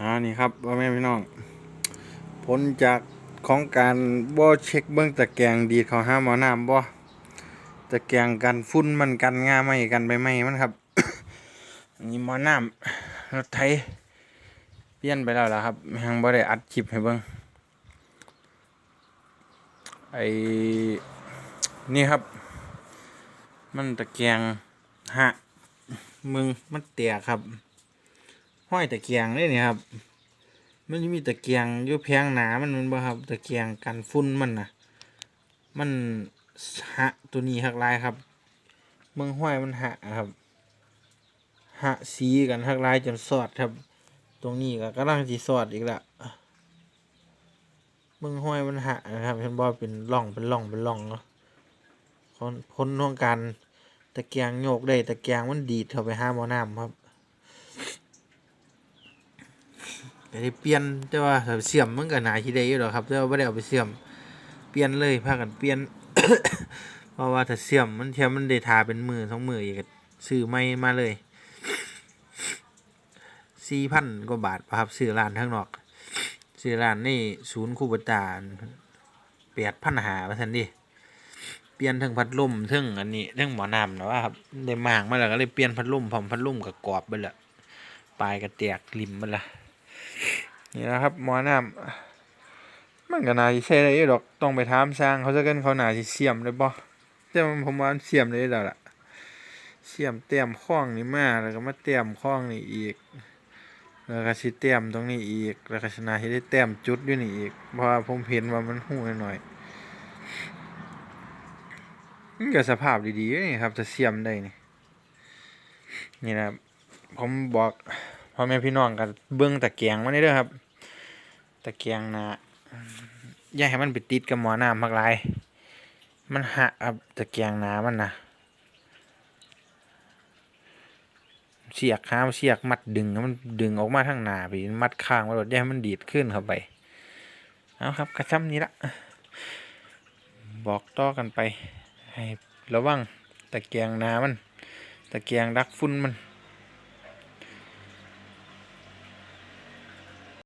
อ่านี่ครับพ่อแม่พี่น้อง ผลจากของการบ่เช็คเบื้องตะแกรงดีดเขาห้ามมอน้ำบ่ตะแกรงกันฝุ่นมันกันง่าไหมกันใบไม้มันครับนนี้หมอน้ำรถไถเปลี่ยนไปแล้วล่ะครับยังบ่ได้อัดคลิปให้เบิ่งไอ้นี่ครับ มันตะแกรงฮะมึงมันแตกครับ ห้อยตะเกียงเลยนี่ครับ มันมีตะเกียงอยู่แพงหนามันมันบ่ครับตะเกียงกันฝุ่นมันนะมันหะตัวนี้หักลายครับ เมืองห้อยมันหะครับหะสีกันหักลายจนสอดครับ ตรงนี้ก็กำลังสีสอดอีกละเมืองห้อยมันหะนะครับเห็นบ่เป็นร่องเป็นร่องเป็นร่องเนาะคนพ้นของการตะเกียงโยกได้ตะเกียงมันดีดเข้าไปห้าหมอน้ำครับ ก็ได้เปลี่ยนแต่ว่าถ้าเสียมมันก็น่าสิได้อยู่ดอกครับแต่ว่าบ่ได้เอาไปเสียมเปลี่ยนเลยพากันเปลี่ยน เพราะว่าถ้าเสียมมันเทียมมันได้ทาเป็นมือสองมืออีกก็ซื้อใหม่มาเลย4,000กว่าบาทป่ะครับซื้อร้านข้างนอกซื้อร้านนี่ศูนย์คูปตา8,500ว่าซั่นดิเปลี่ยนทั้งพัดลมทั้งอันนี้ทั้งหมอน้ำนะว่าครับได้มากมาแล้วก็เลยเปลี่ยนพัดลมพร้อมพัดลมก็กรอบไปละปลายก็แตกริมไปละ นี่นะครับหมอน้ำมันก็น่าสิใช้ได้อยู่ดอกต้องไปถามสร้างเขาจะกันเขาน่าสิเสียมได้บ่แต่ผมว่าเสียมได้แล้วล่ะเสียมเต็มข้องนี่มาแล้วก็มาเต็มข้องนี่อีกแล้วก็สิเต็มตรงนี้อีกแล้วก็ชนะที่ได้เต็มจุดอยู่นี่อีกเพราะว่าผมเห็นว่ามันหูหน่อยๆมันก็สภาพดีๆนี่ครับจะเสียมได้นี่นี่นะผมบอก พ่อแม่พี่น้องกันเบื้องตะแกรงมานี่เด้อครับ ตะแกรงนะอย่าให้มันไปติดกับหมอน้ำมากลาย มันหักครับตะแกรงน้มันนะเสียกห้ามเสียกมัดดึงมันดึงออกมาทางหน้าไปมัดข้างไว้รถอย่าให้มันดีดขึ้นเข้าไปเอาครับ กระชับนี้ละบอกต่อกันไป ให้ระวังตะแกรงน้มัน ตะแกรงดักฝุ่นมัน